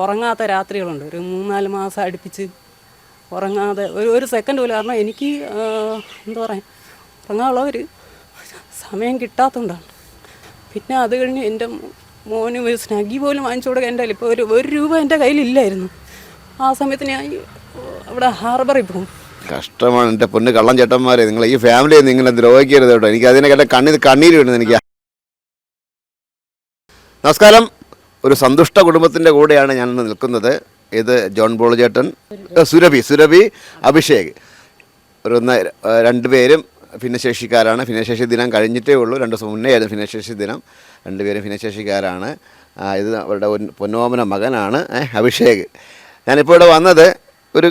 ഉറങ്ങാത്ത രാത്രികളുണ്ട്. ഒരു മൂന്നാൽ മാസം അടുപ്പിച്ച് ഉറങ്ങാതെ ഒരു ഒരു സെക്കൻഡ് പോലും. കാരണം എനിക്ക് എന്താ പറയുക ഉറങ്ങാനുള്ള ഒരു സമയം കിട്ടാത്തതുകൊണ്ടാണ് പിന്നെ അത് കഴിഞ്ഞ് എന്റെ മോന് ഒരു സ്നഗി പോലും വാങ്ങിച്ചു കൊടുക്കാൻ എന്റെ കയ്യിൽ ഇപ്പോൾ ഒരു ഒരു രൂപ എന്റെ കയ്യിലില്ലായിരുന്നു. ആ സമയത്ത് ഞാൻ അവിടെ ഹാർബറിൽ പോകും. കഷ്ടമാണ് എന്റെ പൊന്ന് കള്ളം ചേട്ടന്മാരെ. നിങ്ങൾ ഈ ഫാമിലിയെ നിങ്ങൾ ദ്രോഹിക്കരുത് കേട്ടോ. എനിക്ക് അതിനെ കേട്ട കണ്ണിൽ കണ്ണീര് വീണു എനിക്ക്. നമസ്കാരം. ഒരു സന്തുഷ്ട കുടുംബത്തിന്റെ കൂടെയാണ് ഞാൻ ഇന്ന് നിൽക്കുന്നത്. ഇത് ജോൺ ബോൾ ചേട്ടൻ സുരഭി സുരഭി അഭിഷേക്. ഒരു രണ്ടുപേരും ഭിന്നശേഷിക്കാരാണ്. ഭിന്നശേഷി ദിനം കഴിഞ്ഞിട്ടേ ഉള്ളൂ. രണ്ട് ദിവസം മുന്നേ ആയിരുന്നു ഭിന്നശേഷി ദിനം. രണ്ടുപേരും ഭിന്നശേഷിക്കാരാണ്. ഇത് അവരുടെ പൊന്നോമന മകനാണ് അഭിഷേക്. ഞാനിപ്പോൾ ഇവിടെ വന്നത് ഒരു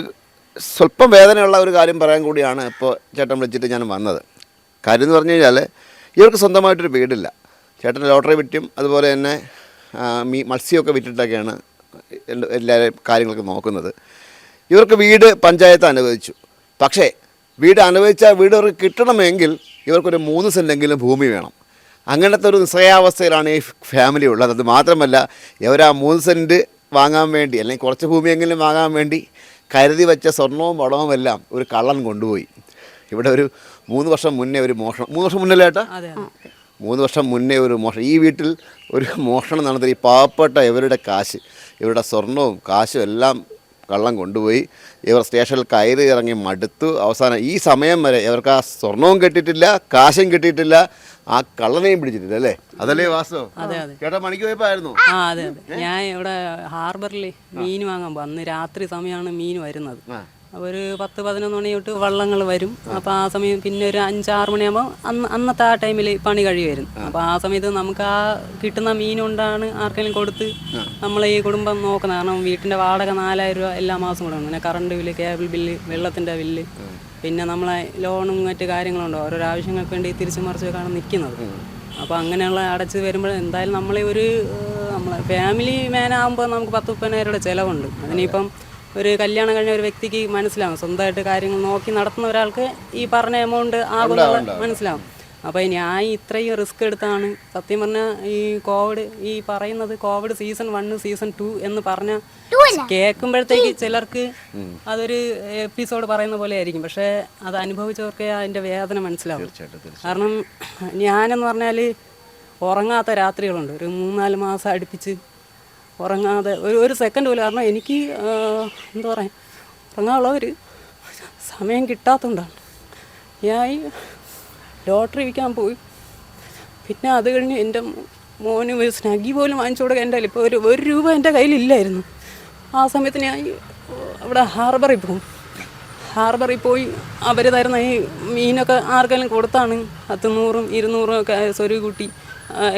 സ്വല്പം വേദനയുള്ള ഒരു കാര്യം പറയാൻ കൂടിയാണ് ഇപ്പോൾ ചേട്ടൻ വിളിച്ചിട്ട് ഞാൻ വന്നത്. കാര്യം എന്ന് പറഞ്ഞു കഴിഞ്ഞാൽ ഇവർക്ക് സ്വന്തമായിട്ടൊരു വീടില്ല. ചേട്ടൻ ലോട്ടറി വിറ്റും അതുപോലെ തന്നെ മീ മത്സ്യമൊക്കെ വിറ്റിട്ടൊക്കെയാണ് എല്ലാ കാര്യങ്ങളൊക്കെ നോക്കുന്നത്. ഇവർക്ക് വീട് പഞ്ചായത്ത് അനുവദിച്ചു. പക്ഷേ വീട് അനുവദിച്ച വീട് ഇവർക്ക് കിട്ടണമെങ്കിൽ ഇവർക്കൊരു മൂന്ന് സെന്റെങ്കിലും ഭൂമി വേണം. അങ്ങനത്തെ ഒരു നിസ്സയാവസ്ഥയിലാണ് ഈ ഫാമിലി ഉള്ളത്. അത് മാത്രമല്ല ഇവർ ആ മൂന്ന് സെന്റ് വാങ്ങാൻ വേണ്ടി അല്ലെങ്കിൽ കുറച്ച് ഭൂമിയെങ്കിലും വാങ്ങാൻ വേണ്ടി കരുതി വെച്ച സ്വർണവും വളവും എല്ലാം ഒരു കള്ളൻ കൊണ്ടുപോയി. ഇവിടെ ഒരു മൂന്ന് വർഷം മുന്നേ ഒരു മോഷണം മൂന്ന് വർഷം മുന്നേ ഏട്ടാ? അതെ അതെ. മൂന്ന് വർഷം മുന്നേ ഒരു മോഷണം ഈ വീട്ടിൽ ഒരു മോഷണം നടന്നത് ഈ പാവപ്പെട്ട ഇവരുടെ കാശ് ഇവരുടെ സ്വർണവും കാശും എല്ലാം കള്ളം കൊണ്ടുപോയി. ഇവർ സ്റ്റേഷനിൽ കയറി ഇറങ്ങി മടുത്തു. അവസാനം ഈ സമയം വരെ ഇവർക്ക് ആ സ്വർണവും കിട്ടിയിട്ടില്ല കാശും കിട്ടിയിട്ടില്ല ആ കള്ളനെയും പിടിച്ചിട്ടില്ല അല്ലേ? അതല്ലേ വാസ്തവം അതെ, അതെ. ചേട്ടാ മണിക്ക് പോയപ്പോയിരുന്നു ആ അതെ അതെ. ഞാൻ ഇവിടെ ഹാർബറിൽ മീൻ വാങ്ങാൻ പോകും അന്ന് രാത്രി സമയമാണ് മീൻ വരുന്നത്. ഒരു പത്ത് പതിനൊന്ന് മണി തൊട്ട് വള്ളങ്ങൾ വരും. അപ്പോൾ ആ സമയം പിന്നെ ഒരു അഞ്ചാറ് മണിയാകുമ്പോൾ അന്ന് അന്നത്തെ ആ ടൈമിൽ പണി കഴിവരും അപ്പോൾ ആ സമയത്ത് നമുക്ക് ആ കിട്ടുന്ന മീൻ കൊണ്ടാണ് ആർക്കെങ്കിലും കൊടുത്ത് നമ്മൾ ഈ കുടുംബം നോക്കുന്നത്. കാരണം വീട്ടിന്റെ വാടക നാലായിരം രൂപ എല്ലാ മാസം കൊടുക്കണം. പിന്നെ കറണ്ട് ബില്ല് കേബിൾ ബില്ല് വെള്ളത്തിന്റെ ബില്ല് പിന്നെ നമ്മളെ ലോണും മറ്റു കാര്യങ്ങളുണ്ട്. ഓരോ ആവശ്യങ്ങൾക്ക് വേണ്ടി തിരിച്ചു മറിച്ചൊക്കെയാണ് നിൽക്കുന്നത് അപ്പോൾ അങ്ങനെയുള്ള അടച്ച് വരുമ്പോൾ എന്തായാലും നമ്മളെ ഒരു നമ്മളെ ഫാമിലി മാൻ ആകുമ്പോൾ നമുക്ക് പത്ത് മുപ്പതിനായിരം രൂപയുടെ ചിലവുണ്ട്. അതിനിപ്പം ഒരു കല്യാണം കഴിഞ്ഞ ഒരു വ്യക്തിക്ക് മനസ്സിലാവും. സ്വന്തമായിട്ട് കാര്യങ്ങൾ നോക്കി നടത്തുന്ന ഒരാൾക്ക് ഈ പറഞ്ഞ എമൗണ്ട് ആകുന്നത് മനസ്സിലാവും. അപ്പോൾ ഞാൻ ഇത്രയും റിസ്ക് എടുത്താണ്. സത്യം പറഞ്ഞാൽ ഈ കോവിഡ് ഈ പറയുന്നത് Covid season one season two എന്ന് പറഞ്ഞ കേൾക്കുമ്പോഴത്തേക്ക് ചിലർക്ക് അതൊരു എപ്പിസോഡ് പറയുന്ന പോലെ ആയിരിക്കും. പക്ഷേ അത് അനുഭവിച്ചവർക്ക് അതിന്റെ വേദന മനസ്സിലാവും. കാരണം ഞാനെന്ന് പറഞ്ഞാൽ ഉറങ്ങാത്ത രാത്രികളുണ്ട്. ഒരു മൂന്നാൽ മാസം അടുപ്പിച്ച് ഉറങ്ങാതെ ഒരു ഒരു സെക്കൻഡ് പോലും. കാരണം എനിക്ക് എന്താ പറയുക ഉറങ്ങാനുള്ള ഒരു സമയം കിട്ടാത്തതുകൊണ്ടാണ് ഞാൻ ലോട്ടറി വിൽക്കാൻ പോയി. പിന്നെ അത് കഴിഞ്ഞ് എന്റെ മോന് ഒരു സ്നഗി പോലും വാങ്ങിച്ചു കൊടുക്കാൻ എന്റെ ഇപ്പോൾ ഒരു ഒരു രൂപ എന്റെ കയ്യിലില്ലായിരുന്നു. ആ സമയത്ത് ഞാൻ അവിടെ ഹാർബറിൽ പോകും ഹാർബറിൽ പോയി അവർ തരുന്ന ഈ മീനൊക്കെ ആർക്കെങ്കിലും കൊടുത്താണ്. പത്ത് നൂറും ഇരുന്നൂറും ഒക്കെ സ്വരു കൂട്ടി.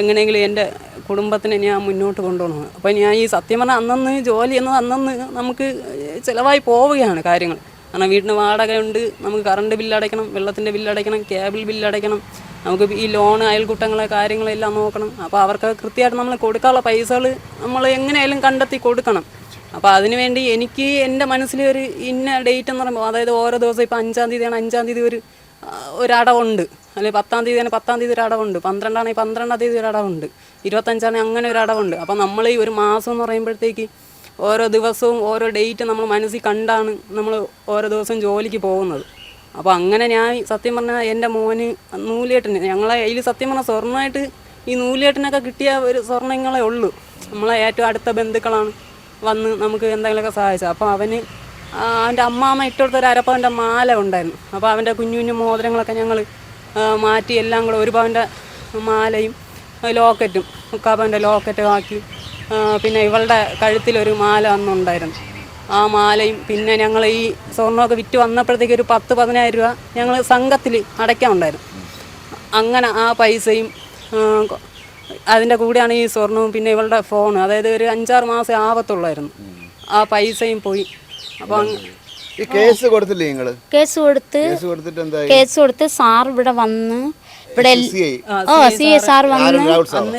എങ്ങനെയെങ്കിലും എന്റെ കുടുംബത്തിനെ ഞാൻ മുന്നോട്ട് കൊണ്ടുപോകണം. അപ്പോൾ ഞാൻ ഈ സത്യം പറഞ്ഞാൽ അന്നന്ന് ജോലി എന്നത് അന്നന്ന് നമുക്ക് ചിലവായി പോവുകയാണ് കാര്യങ്ങൾ. കാരണം വീടിന് വാടകയുണ്ട് നമുക്ക് കറണ്ട് ബില്ല് അടയ്ക്കണം വെള്ളത്തിന്റെ ബില്ല് അടയ്ക്കണം കേബിൾ ബില്ല് അടയ്ക്കണം നമുക്ക് ഈ ലോൺ അയൽക്കൂട്ടങ്ങളെ കാര്യങ്ങളെല്ലാം നോക്കണം. അപ്പോൾ അവർക്ക് കൃത്യമായിട്ട് നമ്മൾ കൊടുക്കാനുള്ള പൈസകൾ നമ്മൾ എങ്ങനെയായാലും കണ്ടെത്തി കൊടുക്കണം. അപ്പോൾ അതിനുവേണ്ടി എനിക്ക് എന്റെ മനസ്സിൽ ഒരു ഇന്ന ഡേറ്റ് എന്ന് പറയുമ്പോൾ അതായത് ഓരോ ദിവസം ഇപ്പോൾ അഞ്ചാം തീയതിയാണ് അഞ്ചാം തീയതി ഒരു ഒരടവുണ്ട്. അല്ലെങ്കിൽ പത്താം തീയതി തന്നെ പത്താം തീയതി ഒരു അടവുണ്ട്. പന്ത്രണ്ടാണെങ്കിൽ പന്ത്രണ്ടാം തീയതി ഒരു അടവുണ്ട്. ഇരുപത്തഞ്ചാണെങ്കിൽ അങ്ങനെ ഒരു അടവുണ്ട്. അപ്പോൾ നമ്മൾ ഈ ഒരു മാസം എന്ന് പറയുമ്പോഴത്തേക്ക് ഓരോ ദിവസവും ഓരോ ഡേറ്റ് നമ്മൾ മനസ്സിൽ കണ്ടാണ് നമ്മൾ ഓരോ ദിവസവും ജോലിക്ക് പോകുന്നത്. അപ്പോൾ അങ്ങനെ ഞാൻ സത്യം പറഞ്ഞാൽ എന്റെ മോന് നൂലേട്ടന് ഞങ്ങളെ അതിൽ സത്യം പറഞ്ഞാൽ സ്വർണമായിട്ട് ഈ നൂലേട്ടനൊക്കെ കിട്ടിയ ഒരു സ്വർണങ്ങളെ ഉള്ളൂ. നമ്മളെ ഏറ്റവും അടുത്ത ബന്ധുക്കളാണ് വന്ന് നമുക്ക് എന്തെങ്കിലുമൊക്കെ സഹായിച്ചത്. അപ്പോൾ അവന് അവന്റെ അമ്മാമ്മ ഇട്ടുകൊടുത്ത ഒരു അരപ്പവന്റെ മാല ഉണ്ടായിരുന്നു. അപ്പോൾ അവന്റെ കുഞ്ഞു കുഞ്ഞു മോതിരങ്ങളൊക്കെ ഞങ്ങൾ മാറ്റി എല്ലാം കൂടെ ഒരു പവന്റെ മാലയും ലോക്കറ്റും മുക്കാപ്പവന്റെ ലോക്കറ്റും ആക്കി. പിന്നെ ഇവളുടെ കഴുത്തിലൊരു മാല അന്നുണ്ടായിരുന്നു. ആ മാലയും പിന്നെ ഞങ്ങൾ ഈ സ്വർണമൊക്കെ വിറ്റ് വന്നപ്പോഴത്തേക്ക് ഒരു പത്ത് പതിനായിരം രൂപ ഞങ്ങൾ സംഘത്തിൽ അടയ്ക്കാനുണ്ടായിരുന്നു. അങ്ങനെ ആ പൈസയും അതിന്റെ കൂടെയാണ് ഈ സ്വർണവും പിന്നെ ഇവളുടെ ഫോൺ അതായത് ഒരു അഞ്ചാറ് മാസം ആവത്തുള്ളായിരുന്നു. ആ പൈസയും പോയി. അങ്ങ് ഈ കേസ് കൊടുത്തില്ലേ നിങ്ങൾ കേസ് കൊടുത്ത് കേസ് കൊടുത്തിട്ട് എന്തായി? കേസ് കൊടുത്ത് സാർ ഇവിടെ വന്ന് ഇവിടെ. ഓ സി എ സാർ വന്ന്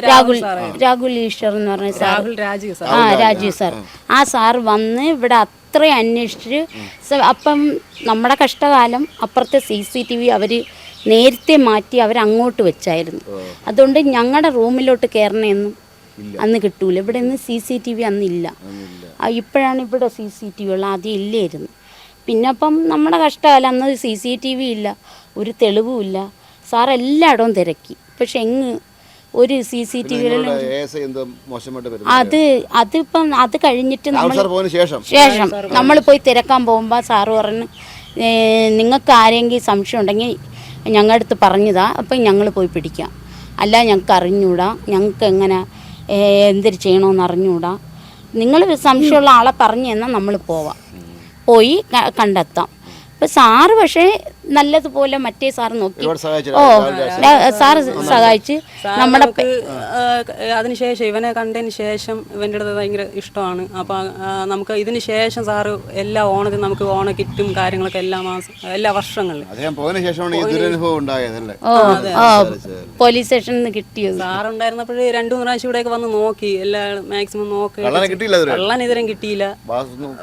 രാഹുൽ രാഹുൽ ഈശ്വർ എന്ന് പറഞ്ഞ സാർ രാഹുൽ രാജീവ് സാർ ആ രാജീവ് സാർ ആ. സാർ വന്ന് ഇവിടെ അത്രയും അന്വേഷിച്ച് അപ്പം നമ്മുടെ കഷ്ടകാലം അപ്പുറത്തെ സി സി ടി വി അവർ നേരത്തെ മാറ്റി അവരങ്ങോട്ട് അങ്ങോട്ട് വെച്ചായിരുന്നു. അതുകൊണ്ട് ഞങ്ങളുടെ റൂമിലോട്ട് കയറണമെന്നും അന്ന് കിട്ടൂല. ഇവിടെ നിന്ന് സി സി ടി വി അന്നില്ല ആ, ഇപ്പോഴാണ് ഇവിടെ സി സി ടി വി ഉള്ളത്. ആദ്യം ഇല്ലായിരുന്നു. പിന്നെ അപ്പം നമ്മുടെ കഷ്ടമല്ല അന്ന് സി സി ടി വി ഇല്ല ഒരു തെളിവുമില്ല സാർ എല്ലായിടവും തിരക്കി. പക്ഷെ എങ്ങ് ഒരു സി സി ടി വി അത് അതിപ്പം അത് കഴിഞ്ഞിട്ട് നമ്മൾ സാർ പോയതിനു ശേഷം? ശേഷം നമ്മൾ പോയി തിരക്കാൻ പോകുമ്പോൾ സാറ് പറഞ്ഞു നിങ്ങൾക്ക് ആരെങ്കിലും സംശയം ഉണ്ടെങ്കിൽ ഞങ്ങളുടെ അടുത്ത് പറഞ്ഞതാ അപ്പം ഞങ്ങൾ പോയി പിടിക്കാം. അല്ല ഞങ്ങൾക്ക് അറിഞ്ഞൂടാ ഞങ്ങൾക്ക് എങ്ങനെ എന്തിരി ചെയ്യണമെന്ന് അറിഞ്ഞൂടാ. നിങ്ങൾ സംശയമുള്ള ആളെ പറഞ്ഞു തന്നാൽ നമ്മൾ പോവാം. പോയി കണ്ടെത്താം. അപ്പം സാറ് പക്ഷേ നല്ലതുപോലെ മറ്റേ സാറ് നോക്കി. ഓ സാറ് സഹായിച്ച് നമ്മുടെ അതിനുശേഷം ഇവനെ കണ്ടതിന് ശേഷം ഇവന്റെ അടുത്ത് ഭയങ്കര ഇഷ്ടമാണ്. അപ്പോൾ നമുക്ക് ഇതിന് ശേഷം സാറ് എല്ലാ ഓണത്തിനും നമുക്ക് ഓണ കിറ്റും കാര്യങ്ങളൊക്കെ എല്ലാ മാസം എല്ലാ വർഷങ്ങളിലും പോലീസ് സ്റ്റേഷനിൽ നിന്ന് കിട്ടിയത്. സാറുണ്ടായിരുന്നപ്പോഴേ രണ്ടു മൂന്ന് പ്രാവശ്യം ഇവിടെയൊക്കെ വന്ന് നോക്കി. എല്ലാ മാക്സിമം നോക്കി. കള്ളനെ കിട്ടിയില്ല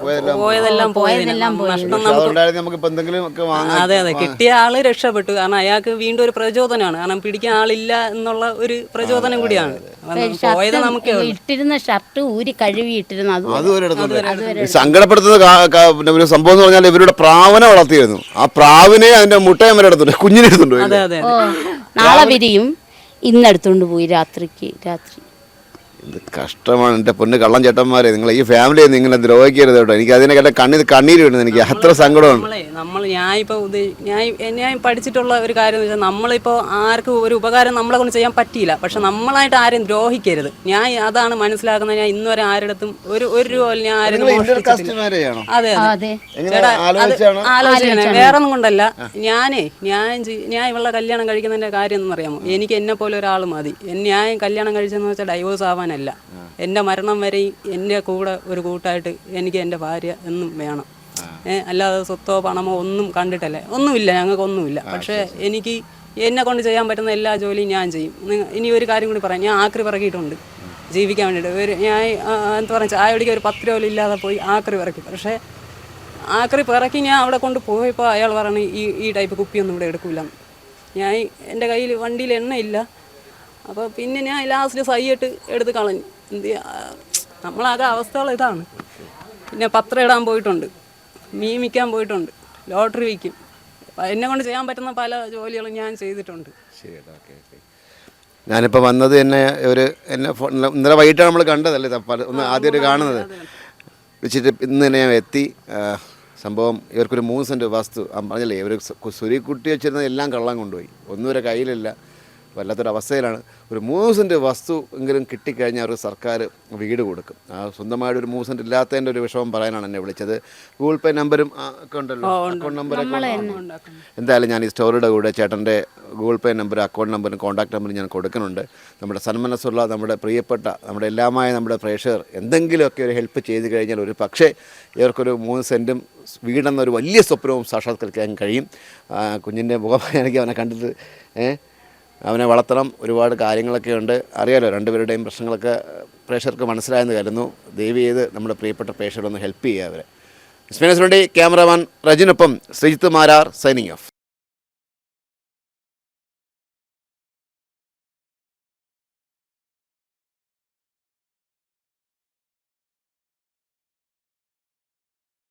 പോയതെല്ലാം പോയതെല്ലാം പോയതെല്ലാം നഷ്ടം നമുക്ക് ഇപ്പൊ എന്തെങ്കിലും ഒക്കെ വാങ്ങാൻ അതെ അതെ. കിട്ടിയ ആൾ രക്ഷപ്പെട്ടു. കാരണം അയാൾക്ക് വീണ്ടും ഒരു പ്രചോദനമാണ്. കാരണം പിടിക്കാൻ ആളില്ല എന്നുള്ള ഒരു പ്രചോദനം കൂടിയാണ്. അപ്പം പോയത് നമുക്ക് ഇട്ടിരുന്ന ഷർട്ട് ഊരി കഴുകി ഇട്ടിരുന്ന. അത് അത് ഒരിടത്തുണ്ട് സങ്കടപ്പെടുത്തുന്ന കാ- കാ- പിന്നെ ഒരു സംഭവം എന്ന് പറഞ്ഞാൽ ഇവരുടെ പ്രാവനെ വളർത്തിയിരുന്നു. ആ പ്രാവിനെ അതിന്റെ മുട്ടയും വരെ എടുത്തുണ്ട് കുഞ്ഞിനെ എടുത്തുണ്ട് അതെ അതെ നാളെ വിരിയും. ഇന്നെടുത്തോണ്ട് പോയി രാത്രിക്ക്. രാത്രി. ഇത് കഷ്ടമാണ് എന്റെ പൊന്ന് കള്ളം ചേട്ടന്മാരെ. നിങ്ങൾ ഈ ഫാമിലിയെ നിങ്ങൾ ദ്രോഹിക്കരുത് കേട്ടോ. എനിക്ക് അതിനെ കേട്ട കണ്ണിൽ കണ്ണീര് വീണത് എനിക്ക്. അത്ര സങ്കടമാണ്. നമ്മൾ ഞാൻ ഇപ്പോൾ ഞാൻ ഞാൻ പഠിച്ചിട്ടുള്ള ഒരു കാര്യം എന്ന് വെച്ചാൽ നമ്മളിപ്പോൾ ആർക്കും ഒരു ഉപകാരം നമ്മളെ കൊണ്ട് ചെയ്യാൻ പറ്റിയില്ല. പക്ഷെ നമ്മളായിട്ട് ആരെയും ദ്രോഹിക്കരുത്. ഞാൻ അതാണ് മനസ്സിലാക്കുന്നത്. ഞാൻ ഇന്നുവരെ ആരുടെടുത്തും ഒരു ഒരു രൂപ ഞാൻ ആരും അതെ അതെ. ആലോചന വേറെ ഒന്നും കൊണ്ടല്ല. ഞാനേ ഞാൻ ഞാൻ ഇവളുടെ കല്യാണം കഴിക്കുന്നതിന്റെ കാര്യം എന്ന് അറിയാമോ എനിക്ക് എന്നെ പോലെ ഒരാൾ മതി. ഞാൻ കല്യാണം കഴിച്ചെന്ന് വെച്ചാൽ ഡൈവോഴ്സ് ആവാനല്ല എന്റെ മരണം വരെയും എന്റെ കൂടെ ഒരു കൂട്ടായിട്ട് എനിക്ക് എന്റെ ഭാര്യ എന്നും വേണം. ഏഹ് അല്ലാതെ സ്വത്തോ പണമോ ഒന്നും കണ്ടിട്ടല്ലേ? ഒന്നുമില്ല ഞങ്ങൾക്ക് ഒന്നുമില്ല. പക്ഷേ എനിക്ക് എന്നെ കൊണ്ട് ചെയ്യാൻ പറ്റുന്ന എല്ലാ ജോലിയും ഞാൻ ചെയ്യും. നിങ്ങ- ഇനി ഒരു കാര്യം കൂടി പറയാം. ഞാൻ ആക്രി പറക്കിയിട്ടുണ്ട് ജീവിക്കാൻ വേണ്ടിയിട്ട്. ഒരു ഞാൻ ആ, എന്താ പറയുക ചായ കുടിക്കാൻ ഒരു പത്ത് രൂപ പോലും ഇല്ലാതെ പോയി ആക്രി പറക്കി. പക്ഷേ ആക്രി പിറക്കി ഞാൻ അവിടെ കൊണ്ട് പോയപ്പോൾ അയാൾ പറഞ്ഞു ഈ ഈ ടൈപ്പ് കുപ്പിയൊന്നും ഇവിടെ എടുക്കില്ല ഞാൻ എന്റെ കയ്യിൽ വണ്ടിയിൽ എണ്ണയില്ല. അപ്പോൾ പിന്നെ ഞാൻ ലാസ്റ്റ് സൈയിട്ട് എടുത്ത് കളഞ്ഞു. എന്ത്? നമ്മളാകെ അവസ്ഥകൾ ഇതാണ്. പിന്നെ പത്രം ഇടാൻ പോയിട്ടുണ്ട്. മീൻ വിൽക്കാൻ പോയിട്ടുണ്ട്. ലോട്ടറി വിൽക്കും. എന്നെ കൊണ്ട് ചെയ്യാൻ പറ്റുന്ന പല ജോലികളും ഞാൻ ചെയ്തിട്ടുണ്ട്. ഞാനിപ്പോൾ വന്നത് എന്നെ ഒരു എന്നെ ഫോൺ ഇന്നലെ- വൈകിട്ടാണ് നമ്മൾ കണ്ടതല്ലേ? ഒന്ന് ആദ്യമായിട്ട് കാണുന്നത്. വെച്ചിട്ട് ഇന്ന് തന്നെ ഞാൻ എത്തി. സംഭവം ഇവർക്കൊരു മൂന്ന് സെന്റ് വസ്തു. പറഞ്ഞല്ലേ ഇവർ സുരിക്കുട്ടി വെച്ചിരുന്ന എല്ലാം കള്ളം കൊണ്ടുപോയി. ഒന്നും ഒരു കയ്യിലില്ല. വല്ലാത്തൊരു അവസ്ഥയിലാണ് ഒരു മൂന്ന് സെന്റ് വസ്തു എങ്കിലും കിട്ടിക്കഴിഞ്ഞാൽ അവർ സർക്കാർ വീട് കൊടുക്കും. ആ സ്വന്തമായിട്ട് ഒരു മൂന്ന് സെന്റ് ഇല്ലാത്തതിന്റെ ഒരു വിഷമം പറയാനാണ് എന്നെ വിളിച്ചത്. ഗൂഗിൾ പേ നമ്പരും അക്കൗണ്ട് ഒക്കെ ഉണ്ടല്ലോ. അക്കൗണ്ട് നമ്പറൊക്കെ എന്തായാലും ഞാൻ ഈ സ്റ്റോറിയുടെ കൂടെ ചേട്ടന്റെ ഗൂഗിൾ പേ നമ്പർ അക്കൗണ്ട് നമ്പറും കോൺടാക്ട് നമ്പറും ഞാൻ കൊടുക്കുന്നുണ്ട്. നമ്മുടെ സന്മനസ്സുള്ള നമ്മുടെ പ്രിയപ്പെട്ട നമ്മുടെ എല്ലാമായ നമ്മുടെ പ്രേക്ഷകർ എന്തെങ്കിലുമൊക്കെ ഒരു ഹെൽപ്പ് ചെയ്ത് കഴിഞ്ഞാൽ ഒരു പക്ഷേ ഇവർക്കൊരു മൂന്ന് സെന്റും വീടെന്നൊരു വലിയ സ്വപ്നവും സാക്ഷാത്കരിക്കാൻ കഴിയും. കുഞ്ഞിന്റെ മുഖം എനിക്ക് അവനെ കണ്ടിട്ട് ഏ അവനെ വളർത്തണം. ഒരുപാട് കാര്യങ്ങളൊക്കെ ഉണ്ട്. അറിയാലോ രണ്ടുപേരുടെയും പ്രശ്നങ്ങളൊക്കെ പ്രേക്ഷകർക്ക് മനസ്സിലായെന്ന് കരുതുന്നു. ദയവ് ചെയ്ത് നമ്മുടെ പ്രിയപ്പെട്ട പ്രേക്ഷകരൊന്ന് ഹെൽപ്പ് ചെയ്യുക അവരെ. വേണ്ടി ക്യാമറമാൻ റജിനൊപ്പം ശ്രീജിത്ത് മാരാർ സൈനിങ് ഓഫ്.